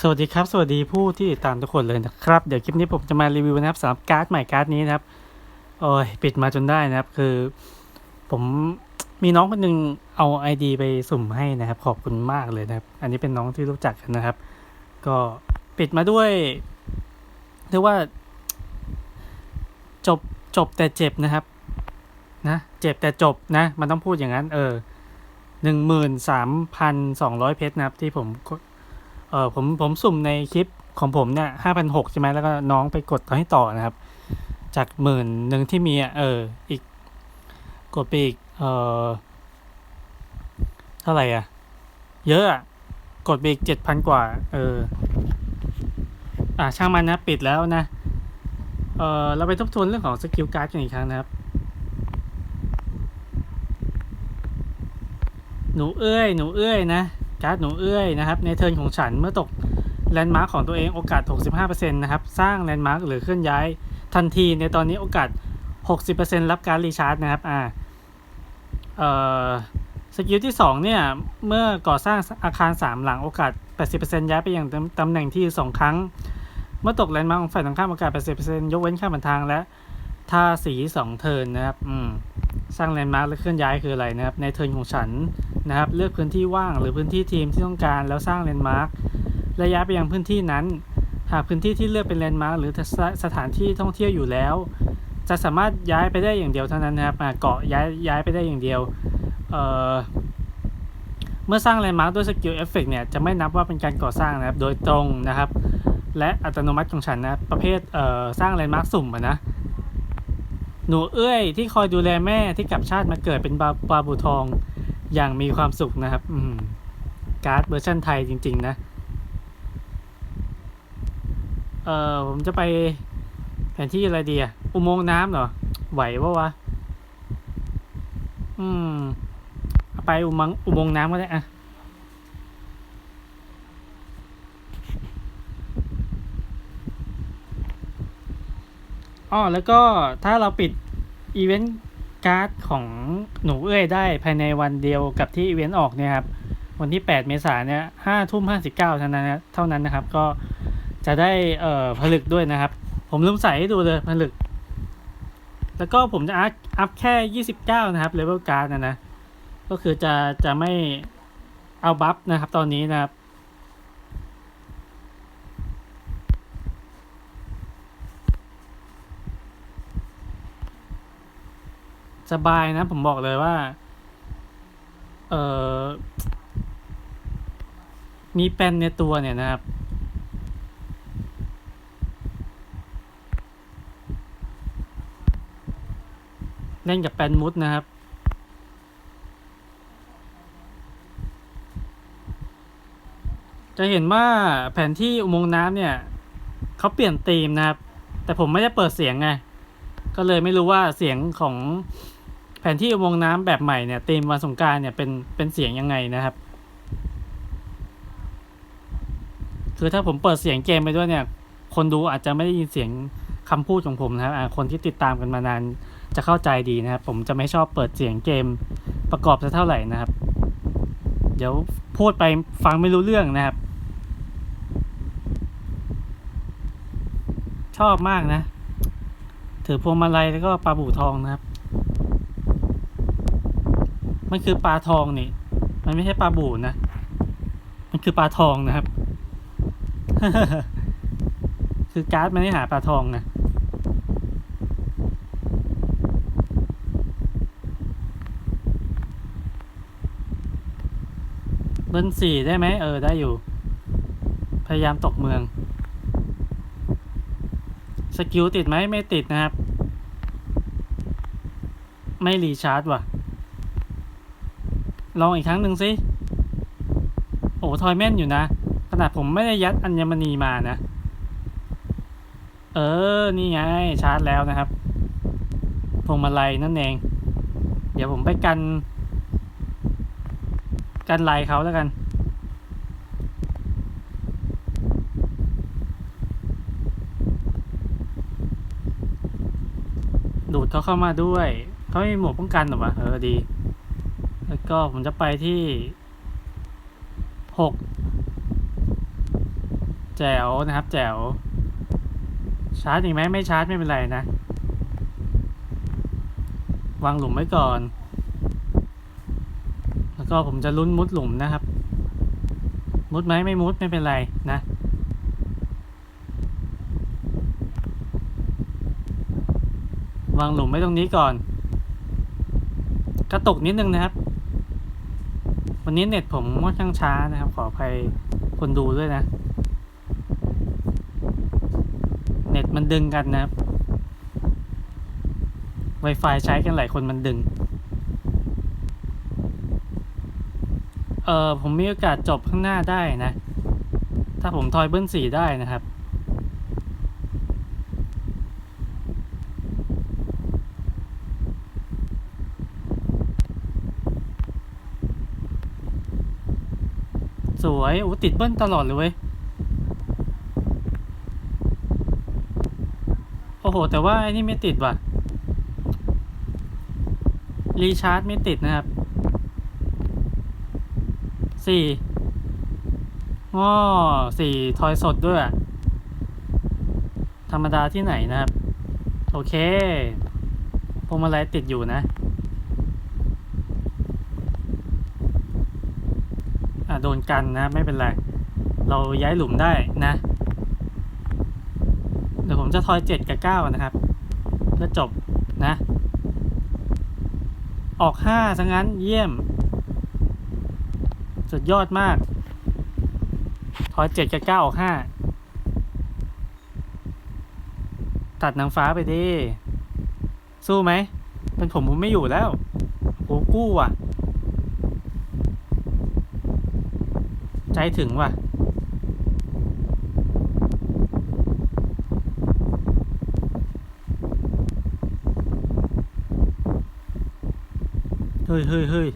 สวัสดีครับ สวัสดีผู้ที่ติดตามทุกคนเลยนะครับ เดี๋ยวคลิปนี้ผมจะมารีวิวนะครับสำหรับการ์ดใหม่การ์ดนี้นะครับโอ้ยปิดมาจนได้นะครับ คือ ผมมีน้องคนหนึ่งเอา ID ไปสุ่มให้นะครับ ขอบคุณมากเลยนะครับ อันนี้เป็นน้องที่รู้จักกันนะครับ ก็ปิดมาด้วยเรียกว่า จบจบแต่เจ็บนะครับ นะเจ็บแต่จบนะ มันต้องพูดอย่างนั้น เออหนึ่งหมื่นสามพันสองร้อยเพชรนะครับ ที่ผม เออผมผมสุ่มในคลิปของผมเนี่ยห้าพันหกใช่ไหมแล้วก็น้องไปกดต่อให้ต่อนะครับ จากหมื่นหนึ่งที่มีอะเอออีกกดไปอีกเออเท่าไหร่อะ เยอะอะ กดไปอีกเจ็ดพันกว่า เออ อ่าช่างมันนะปิดแล้วนะ เออเราไปทบทวนเรื่องของสกิลการ์ดกันอีกครั้งนะครับ หนูเอ้ย หนูเอ้ยนะ การ์ดหนูเอื้อยนะครับ ในเทิร์นของฉันเมื่อตกแลนด์มาร์คของตัวเองโอกาส 65%นะครับ สร้างแลนด์มาร์คหรือเคลื่อนย้ายทันทีในตอนนี้โอกาส 60%รับการรีชาร์จนะครับอ่าเอ่อสกิลที่ 2 เนี่ย เมื่อก่อสร้างอาคาร 3 หลังโอกาส 80%ย้ายไปยังตำแหน่งที่ 2 ครั้ง เมื่อตกแลนด์มาร์คของฝ่ายตรงข้ามโอกาส 80%ยกเว้นข้ามผ่านทางและท่าสี 2 เทิร์นนะครับ อืม สร้างแลนด์มาร์คและเคลื่อนย้ายคืออะไรนะครับ ในเทิร์นของฉัน นะครับ เลือกพื้นที่ว่างหรือพื้นที่ทีมที่ต้องการแล้วสร้างแลนด์มาร์คและย้ายไปยังพื้นที่นั้น หากพื้นที่ที่เลือกเป็นแลนด์มาร์คหรือสถานที่ท่องเที่ยวอยู่แล้ว จะสามารถย้ายไปได้อย่างเดียวเท่านั้นนะครับเกาะย้ายย้ายไปได้อย่างเดียวเเมื่อสร้างแลนด์มาร์คด้วยสกิลเอฟเฟกเนี่ยจะไม่นับว่าเป็นการก่อสร้างนะครับโดยตรงนะครับ และอัตโนมัติของฉันนะประเภทเสร้างแลนด์มาร์คสุ่มนะหนูเอ้ยที่คอยดูแลแม่ที่กลับชาติมาเกิดเป็นบาบาบูทอง อย่างมีความสุขนะครับ อืมการ์ดเวอร์ชันไทยจริง ๆ นะ เอ่อผมจะไปแผนที่อะไรดีอะอุโมงค์น้ำเหรอ ไหวปะวะ อืมเอไปอุโมงค์อุโมงค์น้ำก็ได้อะอ๋อแล้วก็ถ้าเราปิดอีเวนต์ การ์ดของหนูเอ้ยได้ภายในวันเดียวกับที่อีเวนต์ออกเนี่ยครับวันที่ 8 เมษายนเนี่ยห้าทุ่มห้าสิบเก้าเท่านั้นนะเท่านั้นนะครับ ก็จะได้เอ่อผลึกด้วยนะครับ ผมลืมใส่ให้ดูเลยผลึก แล้วก็ผมจะอัพอัพแค่29นะครับเลเวลการ์ดนะนะ ก็คือจะจะไม่เอาบัฟนะครับตอนนี้นะครับ สบายนะ ผมบอกเลยว่า เออมีแปนในตัวเนี่ยนะครับ เล่นกับแปนมุดนะครับจะเห็นว่าแผนที่อุโมงค์น้ำเนี่ยเขาเปลี่ยนธีมนะครับ แต่ผมไม่ได้เปิดเสียงไง ก็เลยไม่รู้ว่าเสียงของ แผนที่อุโมงค์น้ำแบบใหม่เนี่ยธีมวันสงการเนี่ยเป็นเป็นเสียงยังไงนะครับ คือถ้าผมเปิดเสียงเกมไปด้วยเนี่ย คนดูอาจจะไม่ได้ยินเสียงคำพูดของผมนะครับคนที่ติดตามกันมานานจะเข้าใจดีนะครับ ผมจะไม่ชอบเปิดเสียงเกมประกอบซะเท่าไหร่นะครับ เดี๋ยวพูดไปฟังไม่รู้เรื่องนะครับ ชอบมากนะ ถือพวงมาลัยแล้วก็ปลาบู่ทองนะครับ มันคือปลาทองนี่ มันไม่ใช่ปลาบูนะ มันคือปลาทองนะครับ คือการ์ดมันไม่หาปลาทองนะเบิ้ลสี่ได้ไหมเออได้อยู่ พยายามตกเมือง สกิลติดไหมไม่ติดนะครับ ไม่รีชาร์จว่ะ ลองอีกครั้งหนึ่งสิ โอ้ทอยแม่นอยู่นะ ขนาดผมไม่ได้ยัดอัญมณีมานะ เออ นี่ไง ชาร์จแล้วนะครับพวงมาลัยนั่นเอง เดี๋ยวผมไปกัน กันไลเขาแล้วกันดูดเขาเข้ามาด้วย เขาไม่มีหมวกป้องกันหรอวะเออดี แล้วก็ผมจะไปที่หกแจ๋วนะครับ แจ๋วชาร์จอีกไหมไม่ชาร์จไม่เป็นไรนะ วางหลุมไว้ก่อน แล้วก็ผมจะลุ้นมุดหลุมนะครับ มุดไหมไม่มุดไม่เป็นไรนะวางหลุมไว้ตรงนี้ก่อน กระตุกนิดนึงนะครับ วันนี้เน็ตผมค่อนข้างช้านะครับ ขออภัยคนดูด้วยนะ เน็ตมันดึงกันนะครับ Wi-Fi ใช้กันหลายคนมันดึง เออผมมีโอกาสจบข้างหน้าได้นะ ถ้าผมทอยเบิ้ลสี่ได้นะครับ สวยโอ้ติดเบิ้ลตลอดเลยเว้ยโอ้โห แต่ว่าไอ้นี่ไม่ติดว่ะ รีชาร์จไม่ติดนะครับสี่ง้อสี่ทอยสดด้วยอะธรรมดาที่ไหนนะครับ โอเคพวงมาลัยติดอยู่นะ อะ โดนกันนะ ไม่เป็นไร เราย้ายหลุมได้นะ เดี๋ยวผมจะทอยเจ็ดกับเก้านะครับ เพื่อจบนะ ออกห้าซะงั้นเยี่ยม สุดยอดมาก ทอยเจ็ดกับเก้าออกห้าตัดนางฟ้าไปดิ สู้ไหม เป็นผมผมไม่อยู่แล้วโอ้กู้อะ ใจถึงว่ะ เฮ้ยเฮ้ยเฮ้ย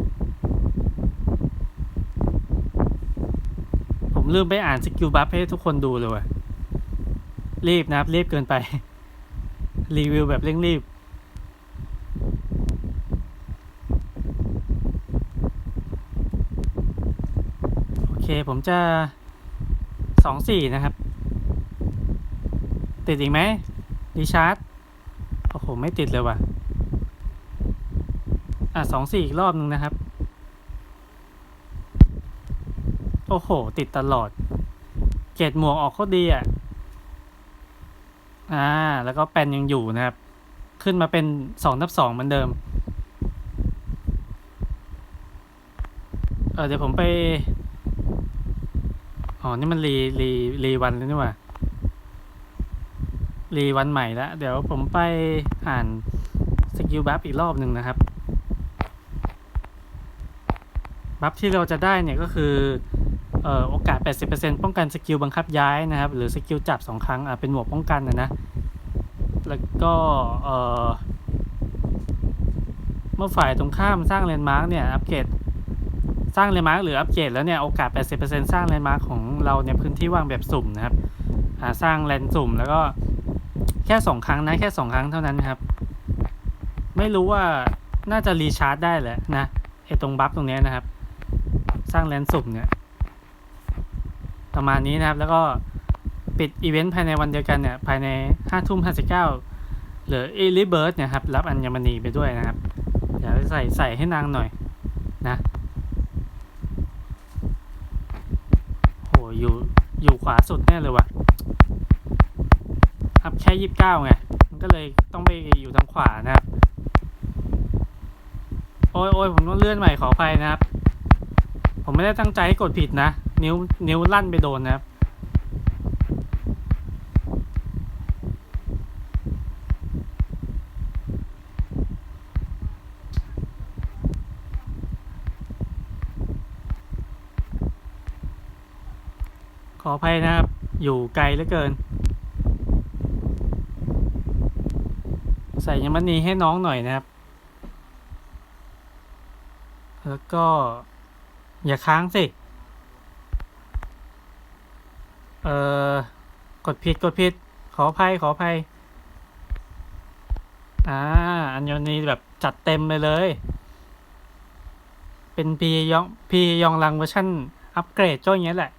ผมลืมไปอ่านสกิลบัฟให้ทุกคนดูเลยว่ะ รีบนะครับรีบเกินไป รีวิวแบบเร่งรีบ เคผมจะสองสี่นะครับ ติดอีกไหมรีชาร์จโอ้โหไม่ติดเลยว่ะ อะสองสี่อีกรอบนึงนะครับ โอ้โห ติดตลอด เกรดหมวกออกโคตรดีอะ อ่า แล้วก็แปนยังอยู่นะครับ ขึ้นมาเป็นสองนับสองเหมือนเดิม เออเดี๋ยวผมไป อ๋อ นี่มันรีรีรีวันแล้วนี่ว่ารีวันใหม่แล้วเดี๋ยวผมไปอ่านสกิลบัฟอีกรอบหนึ่งนะครับ บัฟที่เราจะได้เนี่ยก็คือเอ่อโอกาส 80%ป้องกันสกิลบังคับย้ายนะครับ หรือสกิลจับ 2 ครั้งอะเป็นหมวกป้องกันนะนะ แล้วก็เอ่อเมื่อฝ่ายตรงข้ามสร้างแลนมาร์กเนี่ย อัปเกรด ร้างแลนด์มาร์กหรืออัปเกรดแล้วเนี่ยโอกาส 80%สร้างแลนด์มาร์กของเราเนี่ยพื้นที่ว่างแบบสุ่มนะครับอ่าสร้างแลนด์สุ่มแล้วก็แค่ 2 ครั้งนะแค่ 2 ครั้งเท่านั้นครับ ไม่รู้ว่าน่าจะรีชาร์จได้แหละนะไอตรงบัฟตรงนี้นะครับ สร้างแลนด์สุ่มเนี่ยประมาณนี้นะครับแล้วก็ปิดอีเวนต์ภายในวันเดียวกันเนี่ยภายในห้าทุ่มห้าสิบเก้าหรือเอลิเบิร์ดเนี่ยครับรับอัญมณีไปด้วยนะครับเดี๋ยวใส่ใส่ให้นางหน่อยนะโห อยู่อยู่ขวาสุดแน่เลยว่ะครับแค่ยี่สิบเก้าไง มันก็เลยต้องไปอยู่ทางขวานะครับ โอ้ยโอ้ยผมต้องเลื่อนใหม่ขออภัยนะครับ ผมไม่ได้ตั้งใจให้กดผิดนะ นิ้วนิ้วลั่นไปโดนนะครับ ออภัยนะครับ อยู่ไกลเหลือเกิน ใส่ยมณีให้น้องหน่อยนะครับ แล้วก็ อย่าค้างสิ เอ่อ กดผิดกดผิด ขออภัยขออภัย อ่า อันยนี้แบบจัดเต็มไปเลย เป็นพียองพียองลังเวอร์ชันอัปเกรดก็อย่างเงี้ยแหละ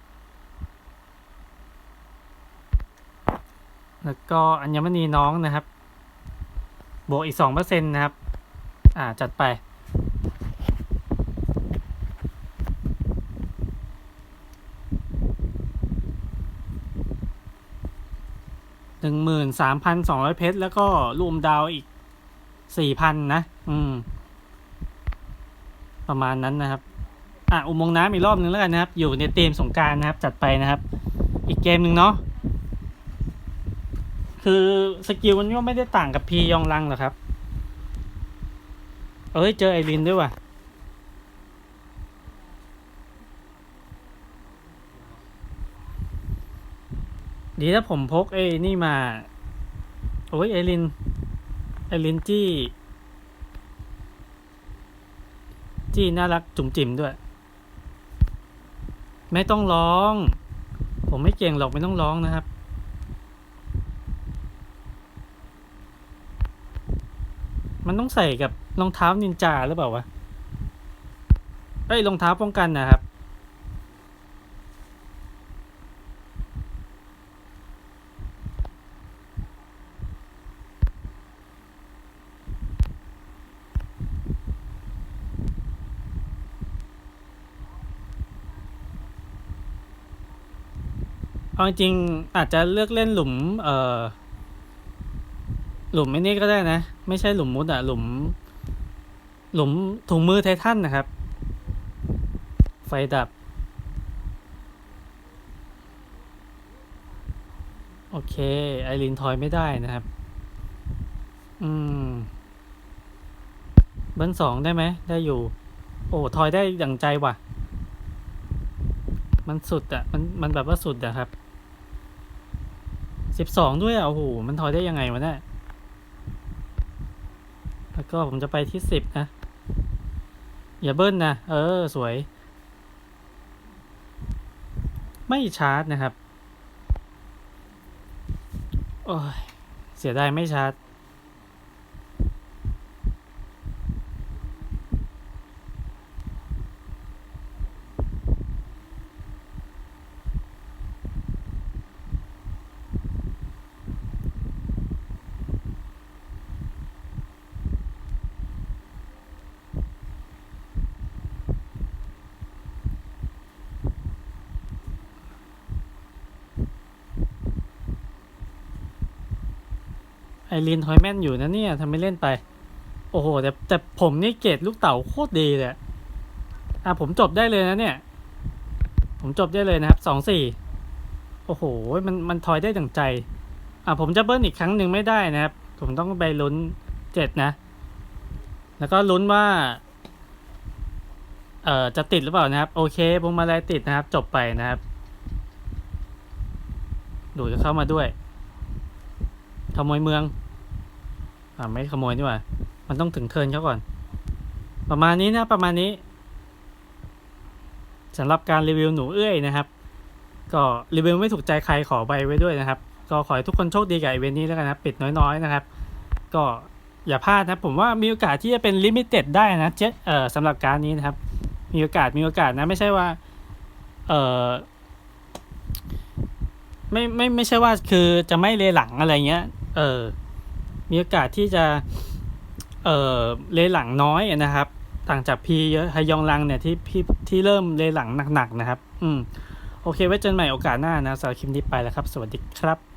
แล้วก็อัญมณีน้องนะครับ บวกอีกสองเปอร์เซ็นต์นะครับ อ่าจัดไป หนึ่งหมื่นสามพันสองร้อยเพชร แล้วก็รวมดาวอีกสี่พันนะ อืม ประมาณนั้นนะครับ อะ อุโมงค์น้ำอีกรอบนึงแล้วกันนะครับ อยู่ในเตมสงกรารนะครับ จัดไปนะครับ อีกเกมหนึ่งเนาะ คือสกิลมันก็ไม่ได้ต่างกับพียองลังหรอกครับ เอ้ย เจอไอรินด้วยว่ะ ดีถ้าผมพกไอ้นี่มา โอ้ยไอริน ไอรินจี้ จี้น่ารักจุ๋มจิ๋มด้วย ไม่ต้องร้อง ผมไม่เก่งหรอกไม่ต้องร้องนะครับ มันต้องใส่กับรองเท้านินจาหรือเปล่าวะเอ้ยรองเท้าป้องกันนะครับ เอาจริงอาจจะเลือกเล่นหลุม เอ่อ หลุมไม่นี่ก็ได้นะ ไม่ใช่หลุมมุดอะหลุม หลุมถุงมือไททันนะครับ ไฟดับ โอเค ไอรินทอยไม่ได้นะครับ อืม เบิ้ลสองได้ไหม ได้อยู่ โอ้ ทอยได้อย่างใจว่ะ มันสุดอะมันมันแบบว่าสุดอะครับสิบสองด้วยอะโอ้โห มันทอยได้ยังไงวะเนี่ย แล้วก็ผมจะไปที่สิบนะ อย่าเบิ้ลนะ เออ สวย ไม่ชาร์จนะครับ โอ้ย เสียดายไม่ชาร์จ ไอรีนทอยแมนอยู่นะเนี่ยทำไมเล่นไป โอ้โห แต่แต่ผมนี่เกรดลูกเต๋าโคตรดีเลยอะอะผมจบได้เลยนะเนี่ย ผมจบได้เลยนะครับสองสี่โอ้โห มันมันทอยได้ดังใจ อะผมจะเบิ้ลอีกครั้งหนึ่งไม่ได้นะครับ ผมต้องไปลุ้นเจ็ดนะ แล้วก็ลุ้นว่า เอ่อจะติดหรือเปล่านะครับ โอเคพวงมาลัยติดนะครับ จบไปนะครับ ดูจะเข้ามาด้วย ขโมยเมือง อ่าไม่ขโมยนี่หว่า มันต้องถึงเทินเขาก่อน ประมาณนี้นะประมาณนี้สำหรับการรีวิวหนูเอื้อยนะครับ ก็รีวิวไม่ถูกใจใครขอใบไว้ด้วยนะครับ ก็ขอให้ทุกคนโชคดีกับอีเวนต์นี้แล้วกันนะปิดน้อยๆนะครับ ก็อย่าพลาดนะผมว่ามีโอกาสที่จะเป็นลิมิเต็ดได้นะเจ็เออสำหรับการนี้นะครับ มีโอกาสมีโอกาสนะไม่ใช่ว่าเออไม่ไม่ไม่ใช่ว่าคือจะไม่เลหลังอะไรเงี้ย เออมีโอกาสที่จะเออเลหลังน้อยนะครับ ต่างจากพีฮยองลังเนี่ยที่พี่ที่เริ่มเลหลังหนักๆนะครับ อืมโอเคไว้เจอกันใหม่โอกาสหน้านะสำหรับคลิปนี้ไปแล้วครับ สวัสดีครับ